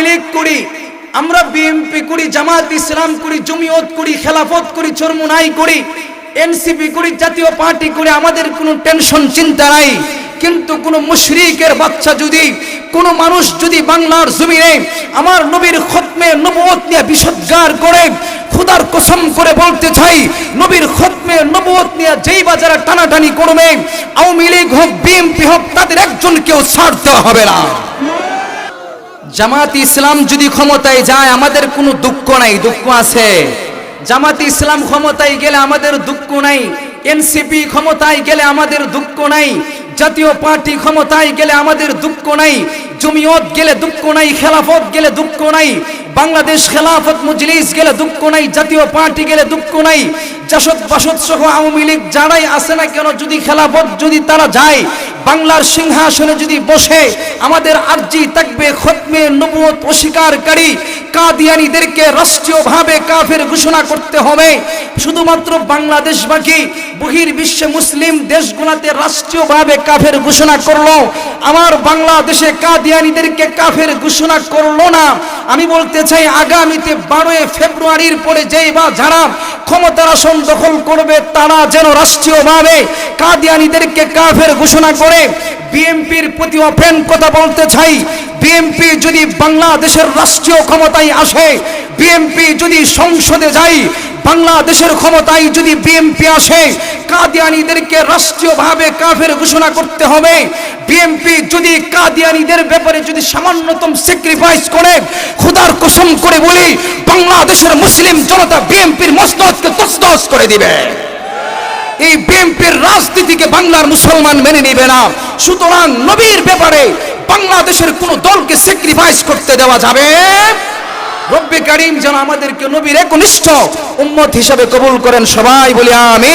আওয়ামী লীগ করি, আমরা বিএনপি করি, জামাত ইসলাম করি, জমিয়ত করি, খেলাফত করি, চরমুনাই করি, এনসিপি করি, জাতীয় পার্টি করি, আমাদের কোনো টেনশন, চিন্তা নাই। কিন্তু কোন মুশরিকের বাচ্চা যদি, কোন মানুষ যদি বাংলার জমিনে আমার নবীর খতমে নবুয়ত নিয়ে বিষদগার করে, খুদার কসম করে বলতে চাই, নবীর খতমে নবুয়ত নিয়ে যেই বাজারে টানাটানি করবে, আওয়ামী লীগ হোক, বিএনপি হোক, তাদের একজনকেও ছাড় দেওয়া হবে না। জামাত ইসলাম যদি ক্ষমতায় যায়, আমাদের কোনো দুঃখ নাই, দুঃখ আছে। জামাত ইসলাম ক্ষমতায় গেলে আমাদের দুঃখ নাই, এনসিপি ক্ষমতায় গেলে আমাদের দুঃখ নাই জাতীয় পার্টি ক্ষমতায় গেলে আমাদের দুঃখ নাই, জমিয়ত গেলে দুঃখ নাই, খেলাফত গেলে দুঃখ নাই, বাংলাদেশ খেলাফত মজলিস গেলে দুঃখ নাই, জাতীয় পার্টি গেলে দুঃখ নাই, জাসদ বাসদ সহ আওয়ামী লীগ যারাই আসে না কেন, যদি খেলাফত যদি তারা যায়, বাংলার সিংহাসনে যদি বসে, আমাদের আর্জি থাকবে খতমে নবুয়ত অস্বীকারী কাদিয়ানিদেরকে রাষ্ট্রীয়ভাবে কাফের ঘোষণা করতে হবে। শুধুমাত্র বাংলাদেশ বাকি বহির বিশ্বে মুসলিম দেশগুলোতে রাষ্ট্রীয়ভাবে কাফের ঘোষণা করল। আমার বাংলাদেশে কাদিয়ানিদেরকে কাফের ঘোষণা করল না। আমি বলতে চাই, আগামীতে বারোই ফেব্রুয়ারির পরে যেই বা যারা ক্ষমতার আসন দখল করবে তারা যেন রাষ্ট্রীয়ভাবে কাদিয়ানিদেরকে কাফের ঘোষণা করে। বিএমপির প্রতি অফেন কথা বলতে চাই। বিএমপি যদি বাংলাদেশের রাষ্ট্রীয় ক্ষমতায় আসে বিএনপি যদি সংসদে যাই বাংলাদেশের ক্ষমতায় যদি বিএনপি আসে, কাদিয়ানিদেরকে রাষ্ট্রীয়ভাবে কাফের ঘোষণা করতে হবে। বিএনপি যদি কাদিয়ানিদের ব্যাপারে যদি সামান্যতম স্যাক্রিফাইস করে, খোদার কসম করে বলি, বাংলাদেশের মুসলিম জনতা বিএনপির মস্তকে তসতস করে দিবে। এই বিএনপির রাজনীতিকে বাংলার মুসলমান মেনে নিবে না। সুতরাং নবীর ব্যাপারে বাংলাদেশের কোন দলকে স্যাক্রিফাইস করতে দেওয়া যাবে রব্বে কারিম যেন আমাদেরকে নবীর একনিষ্ঠ উম্মত হিসাবে কবুল করেন সবাই বলি আমি